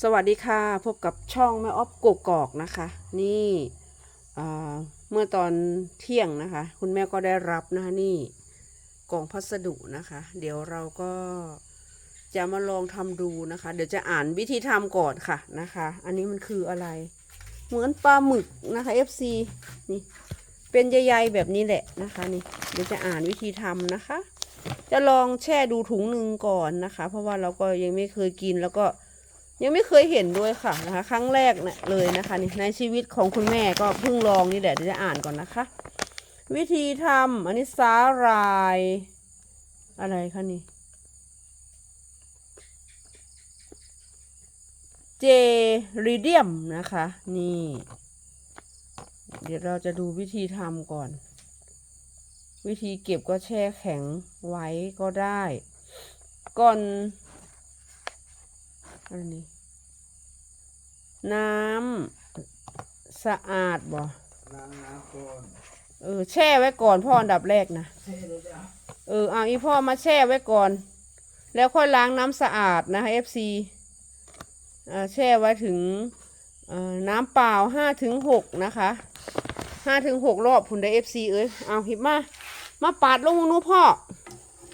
สวัสดีค่ะ พบกับช่องแม่ออฟกกอกนะคะ นี่อ่เมื่อตอนเที่ยงนะคะ คุณแม่ก็ได้รับนะคะนี่กล่องพัสดุนะคะ เดี๋ยวเราก็จะมาลองทำดูนะคะ เดี๋ยวจะอ่านวิธีทำก่อนค่ะนะคะ อันนี้มันคืออะไร เหมือนปลาหมึกนะคะ FC นี่เป็นใยๆแบบนี้แหละนะคะนี่เดี๋ยวจะอ่านวิธีทำนะคะ จะลองแช่ดูถุงหนึ่งก่อนนะคะ เพราะว่าเราก็ยังไม่เคยกินแล้วก็ ยังไม่เคยเห็นด้วยค่ะนะคะ ครั้งแรกเนี่ยเลยนะคะนี่ในชีวิตของคุณแม่ก็เพิ่งลองนี่แหละเดี๋ยวจะอ่านก่อนนะคะ วิธีทำอันนี้สาหร่าย อะไรคะนี่เจริเดียมนะคะ นี่ เดี๋ยวเราจะดูวิธีทำก่อน วิธีเก็บก็แช่แข็งไว้ก็ได้ ก่อน อันนี้ น้ำสะอาดบ่ล้างน้ำก่อนเออแช่ไว้ก่อนพ่ออันดับแรกนะเท่เลยจ้ะเออเอาอีพ่อมาแช่ไว้ก่อน แล้วค่อยล้างน้ำสะอาดนะคะ FC เอ่อแช่ไว้ถึงเอ่อน้ำเปล่าห้าถึงหกนะคะห้าถึงหกรอบผุนได้ FC เอ้ยเอาหิบมา มาปาดลงนู้นพ่อ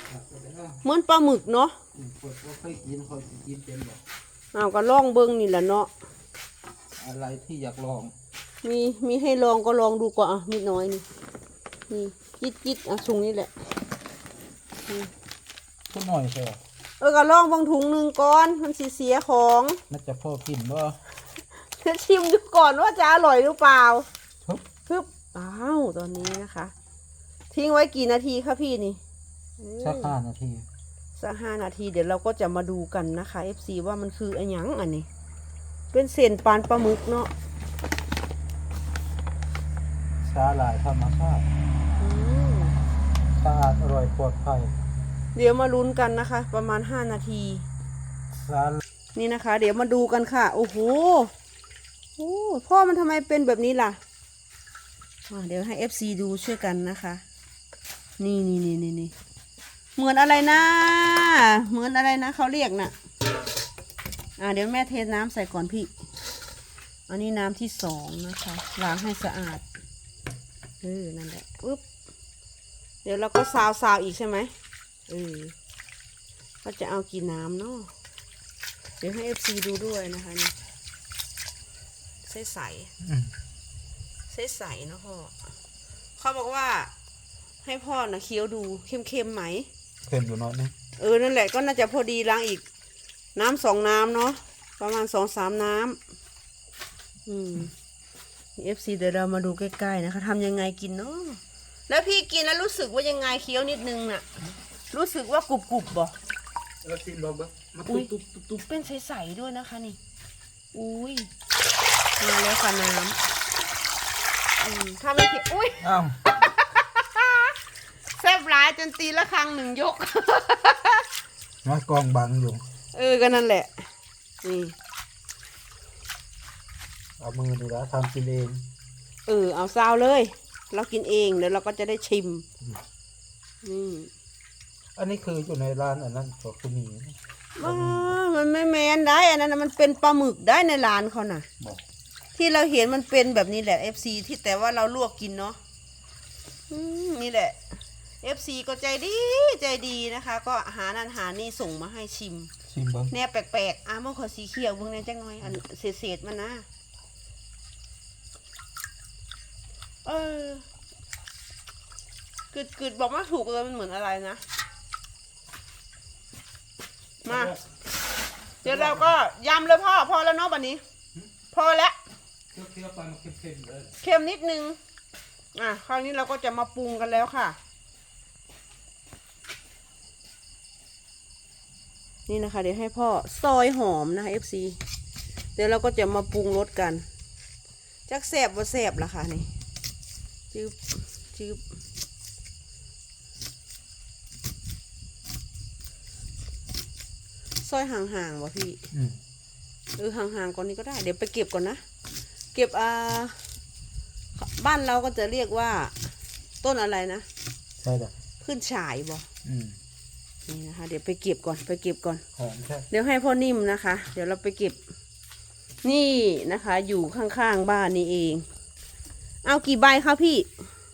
ครับไปแล้วเหมือนปลาหมึกเนาะอืมคนก็เคยกินคอยกินเป็นแบบ เอาก็ล่องเบิ้งนี่แหละเนาะ อะไรที่อยากลองมีมีให้ลองก็ลองดูก่อนอะนิดน้อยนี่นี่ยิดยิดอะถุงนี่แหละ สักหน่อยเถอะเออก็ลองเบางถุงหนึ่งก่อนมันสีเสียของน่าจะพอกินว่าเดี๋ยวชิมดูก่อนว่าจะอร่อยหรือเปล่าฮึบฮึบอ้าวตอนนี้นะคะ ทิ้งไว้กี่นาทีคะพี่นี่ สักห้านาที สักห้านาทีเดี๋ยวเราก็จะมาดูกันนะคะ FC ว่ามันคืออะไรหยังอันนี้ เป็นเศษปานปลาหมึกเนาะสาหร่ายธรรมชาติอืมสะอาดอร่อยปลอดภัยเดี๋ยวมาลุ้นกันนะคะ ประมาณห้านาที สาหร่ายนี่นะคะ เดี๋ยวมาดูกันค่ะ โอ้โหโอ้พ่อมันทำไมเป็นแบบนี้ล่ะอ่าเดี๋ยวให้ FC ดูช่วยกันนะคะ นี่นี่นี่นี่นี่ เหมือนอะไรนะ เหมือนอะไรนะเขาเรียกน่ะ อ่าเดี๋ยวแม่เทน้ำใส่ก่อนพี่ อันนี้น้ำที่สองนะคะล้างให้สะอาดเออนั่นแหละอุ๊บเดี๋ยวเราก็ซาวซาวอีกใช่ไหมเออก็จะเอากี่น้ำเนาะเดี๋ยวให้ FC ดูด้วยนะคะนี่ใสใสใสใสนะพ่อเขาบอกว่าให้พ่อนะเคี้ยวดู เค็มๆไหม เค็มอยู่น้อยนึงเออนั่นแหละก็น่าจะพอดีล้างอีก น้ำสองน้ำเนาะประมาณสองสามน้ำอืมเอฟซีเดี๋ยวเรามาดูใกล้ๆนะคะทำยังไงกินเนาะแล้วพี่กินแล้วรู้สึกว่ายังไงเคี้ยวนิดนึงน่ะ รู้สึกว่ากรุบๆบ่แล้วซิมลองเบ้างมาอุ๊ตุ๊ยบตุ๊บตุ๊บตุ๊บเป็นใสๆด้วยนะคะนี่อุ้ยมาแล้วค่ะน้ำอืมถ้าไม่เผ็ดอุ้ยอ้าวแซ่บร้าย จนตีละครั้งหนึ่งยกมากองบังอยู่ เออก็นั่นแหละ นี่ เอามือดีแล้วทำกินเองเออ เอาซาวเลย เรากินเองเดี๋ยวเราก็จะได้ชิมอืมอันนี้คืออยู่ในร้านอันนั้นก็คือมีว้ามันไม่แมนได้ อันนั้นน่ะมันเป็นปลาหมึกได้ในร้านเขาน่ะ บอกที่เราเห็นมันเป็นแบบนี้แหละ FC ที่แต่ว่าเราลวกกินเนาะอืมนี่แหละ FC ก็ใจดีใจดีนะคะ ก็หานั่นหานี่ส่งมาให้ชิม ชิมเบ้างแนวแปลกๆอะมันขอสีเขียวเบิ่งแหน่จังหน่อยอันเศษๆมันนะเออกืดกืดบอกมาถูกเลยมันเหมือนอะไรนะ มา เดี๋ยวเราก็ยำเลยพ่อพอแล้วเนาะบัดนี้ พอแล้วเคี้ยวๆไปมันเค็มๆเลยเค็มนิดนึง อะ คราวนี้เราก็จะมาปรุงกันแล้วค่ะ นี่นะคะ เดี๋ยวให้พ่อซอยหอมนะคะ FC เดี๋ยวเราก็จะมาปรุงรสกัน จักแสบว่าแสบละค่ะนี่จืบจืบซอยห่างๆวะพี่อืมเออห่างๆก่อนนี้ก็ได้ เดี๋ยวไปเก็บก่อนนะ เก็บอ่าบ้านเราก็จะเรียกว่า ต้นอะไรนะ ใช่จ้ะขึ้นฉายบ่อืม นี่นะคะ เดี๋ยวไปเก็บก่อนไปเก็บก่อน หอมใช่เดี๋ยวให้พ่อนิ่มนะคะ เดี๋ยวเราไปเก็บ นี่นะคะ อยู่ข้างๆบ้านนี่เอง เอากี่ใบคะพี่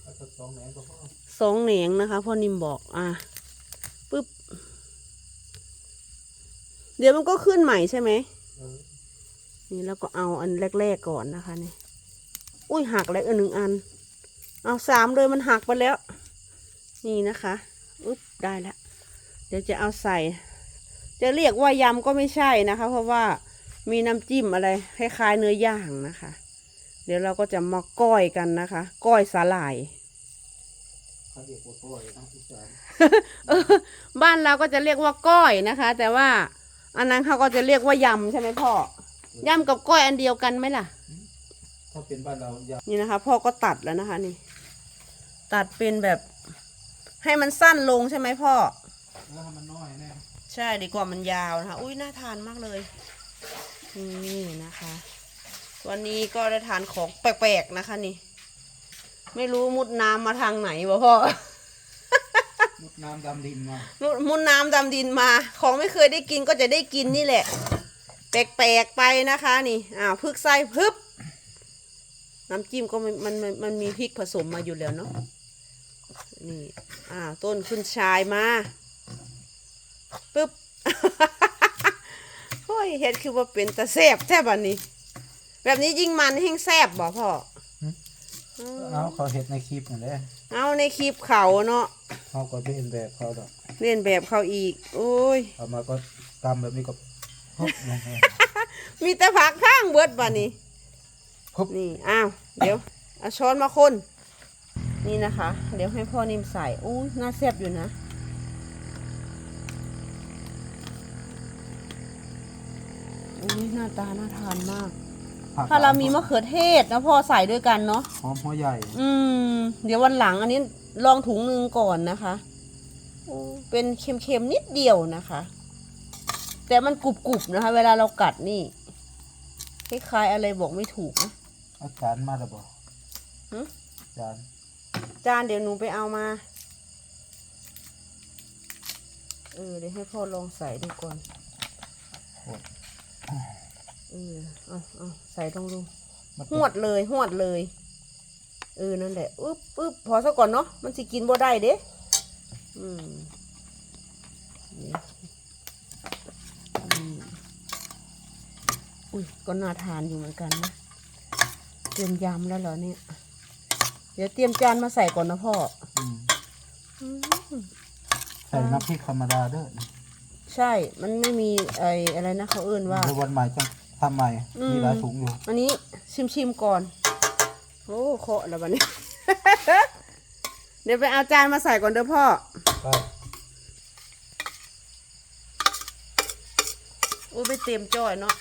แล้วก็สองแหนงก็พอสองเหนียงนะคะพ่อนิมบอก อะปึ๊บ เดี๋ยวมันก็ขึ้นใหม่ใช่ไหม เออนี่แล้วก็เอาอันแรกๆก่อนนะคะนี่ อุ้ยหักแล้วอันหนึ่งอัน เอาสามเลยมันหักไปแล้ว นี่นะคะ อุ๊บได้แล้วเดี๋ยวจะเอาใส่ จะเรียกว่ายำก็ไม่ใช่นะคะ เพราะว่ามีน้ำจิ้มอะไรคล้ายๆเนื้อย่างนะคะ เดี๋ยวเราก็จะมาก้อยกันนะคะ ก้อยสาหร่ายเขาเรียกว่าก้อยนะอีสานเออบ้านเราก็จะเรียกว่าก้อยนะคะ แต่ว่าอันนั้นเขาก็จะเรียกว่ายำใช่ไหมพ่อยำกับก้อยอันเดียวกันไหมล่ะ ถ้าเป็นบ้านเรายานี่นะคะ พ่อก็ตัดแล้วนะคะนี่ ตัดเป็นแบบให้มันสั้นลงใช่ไหมพ่อ แล้วให้มันน้อยแน่ใช่ดีกว่ามันยาวนะคะ อุ้ยน่าทานมากเลย นี่นะคะ วันนี้ก็ได้ทานของแปลกๆนะคะนี่ ไม่รู้มุดน้ำมาทางไหนวะพ่อ มุดน้ำดำดินมามุดมุดน้ำดำดินมา ของไม่เคยได้กินก็จะได้กินนี่แหละ แปลกๆไปนะคะ นี่ อ้าวพึกไส้พึบ น้ำจิ้มก็มันมันมันมันมีพริกผสมมาอยู่แล้วเนาะ นี่อ่าต้นขึ้นชายมา ปึ๊บโอ้ยเห็ดคือว่าเป็นตะแซบแท้บันนี้ แบบนี้ยิ่งมันยิ่งแซบบ่พ่ออืมเอาเขาเห็ดในคลิปนั่นแหละเอาในคลิปเขาเนาะเขาก็เล่นแบบเขาดอกเลียนแบบเขาอีก โอ้ยเอามาก็กำแบบนี้ก็ฮุบลงไปมีแต่ผักข้างเบิดบ่นี่ฮุบนี่อ้าวเดี๋ยวเอาช้อนมาคนนี่นะคะ เดี๋ยวให้พ่อนิ่มใส่อู้น่าแซ่บอยู่นะ อุ้ยหน้าตาน่าทานมากผักถ้าเรามีมะเขือเทศนะพ่อใส่ด้วยกันเนาะ หอมหัวใหญ่ อืม เดี๋ยววันหลังอันนี้ลองถุงหนึ่งก่อนนะคะโอ้เป็นเค็มๆนิดเดียวนะคะ แต่มันกรุบๆนะคะ เวลาเรากัดนี่คล้ายๆอะไรบอกไม่ถูกนะเอาจารย์มาแล้วบ่หึจานจานเดี๋ยวหนูไปเอามา เออเดี๋ยวให้พ่อลองใส่ดูก่อนโอ้ย เออเอาเอาใส่ลองดูมันหวดเลยหวดเลย เออ นั่นแหละอึ๊บอึ๊บพอซะก่อนเนาะ มันสิกินบ่ได้เด้อืมนี่อืมอุ้ย ก็น่าทานอยู่เหมือนกันนะ เตรียมยำแล้วเหรอเนี่ย เดี๋ยวเตรียมจานมาใส่ก่อนนะพ่ออืมอืมใส่น้ำพริกธรรมดาเด้อใช่ มันไม่มีไออะไรนะเขาเอื่นว่าเดี๋ยววันใหม่จะ ทำใหม่อืม มีหลายถุงอยู่อันนี้ชิมชิมๆก่อน โอ้เคาะแล้วบันนี้ เดี๋ยวไปเอาจานมาใส่ก่อนเด้อพ่อ ไปอุ้ยไปเตรียมจ้อยเนาะ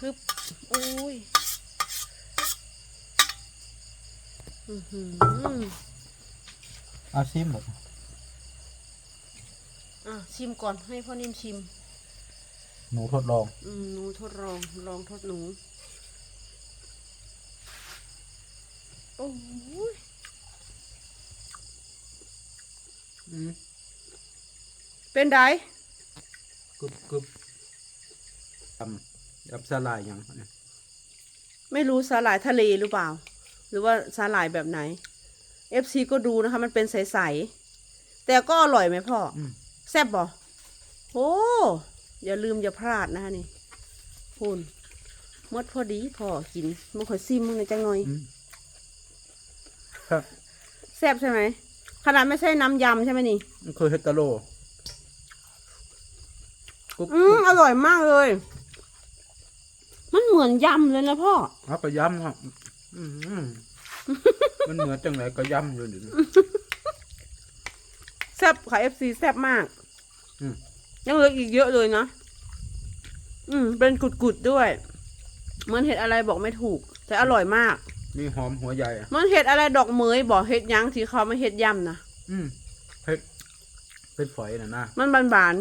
ฮึบอุ้ยอื้อหือเอาซิมหมดอะชิมก่อนให้พ่อนิ่มชิม หนูทดลอง อืมหนูทดลอง ลองทดหนู โอ้ยเป็นไดกึบกึบยำยำสลายยังเนี่ยไม่รู้สาหร่ายทะเลหรือเปล่า หรือว่าสาหร่ายแบบไหน FC ก็ดูนะคะ มันเป็นใส ๆ แต่ก็อร่อยไหมพ่อ อืม แซ่บบ่โอ้ อย่าลืมอย่าพลาดนะคะนี่พูนหมดพอดีพอกินมันขอยซิมมึงในอยจังหน่อยอืมครับแซ่บใช่ไหมขนาดไม่ใช่น้ำยำใช่ไหมนี่มันคือเฮดตาโลกรุบอืมอร่อยมากเลย มันเหมือนยำเลยนะพ่อเอาก็ย้ำครับอืมมันเหมือนจังไหนก็ย้ำอยู่นี่แซ่บค่ะ FC แซ่บมาก อืม ยังเหลืออีกเยอะเลยนะ อืม เป็นกุดๆด้วย เหมือนเห็ดอะไรบอกไม่ถูก แต่อร่อยมาก มีหอมหัวใหญ่อะเหมือนเห็ดอะไรดอกเหมยบอกเห็ดหยังที่เขาไม่เห็ดยำนะอืมเฮ็ดเป็นฝอยน่ะนะมันบาน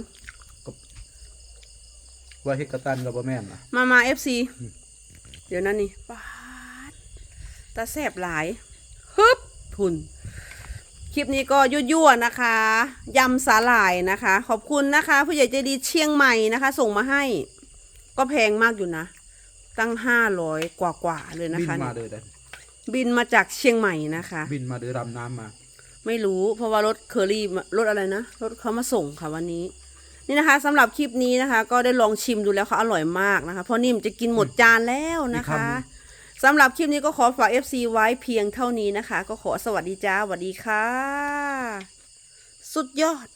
ว่าเฮ็ดกระตันกับบะแม่นนะๆมามา FC อืมเดี๋ยวนั้นนี่ปาดตาแสบหลายฮึบทุน คลิปนี้ก็ยั่วๆนะคะยำสาหร่ายนะคะ ขอบคุณนะคะ ผู้ใหญ่ใจดีเชียงใหม่นะคะ ส่งมาให้ ก็แพงมากอยู่นะ ตั้งห้าร้อยกว่ากว่าๆเลยนะบินคะ มาเลยได้บินมาจากเชียงใหม่นะคะ บินมาเดือรำน้ำมา ไม่รู้เพราะว่ารถเคอรี่มารถอะไรนะ รถเขามาส่งค่ะวันนี้ นี่นะคะสำหรับคลิปนี้นะคะ ก็ได้ลองชิมดูแล้วเขาอร่อยมากนะคะ เพราะนิ่มจะกินหมดจานแล้วนะคะ สำหรับคลิปนี้ก็ขอฝาก FC ไว้เพียงเท่านี้นะคะ ก็ขอสวัสดีจ้าสวัสดีค่ะ สุดยอด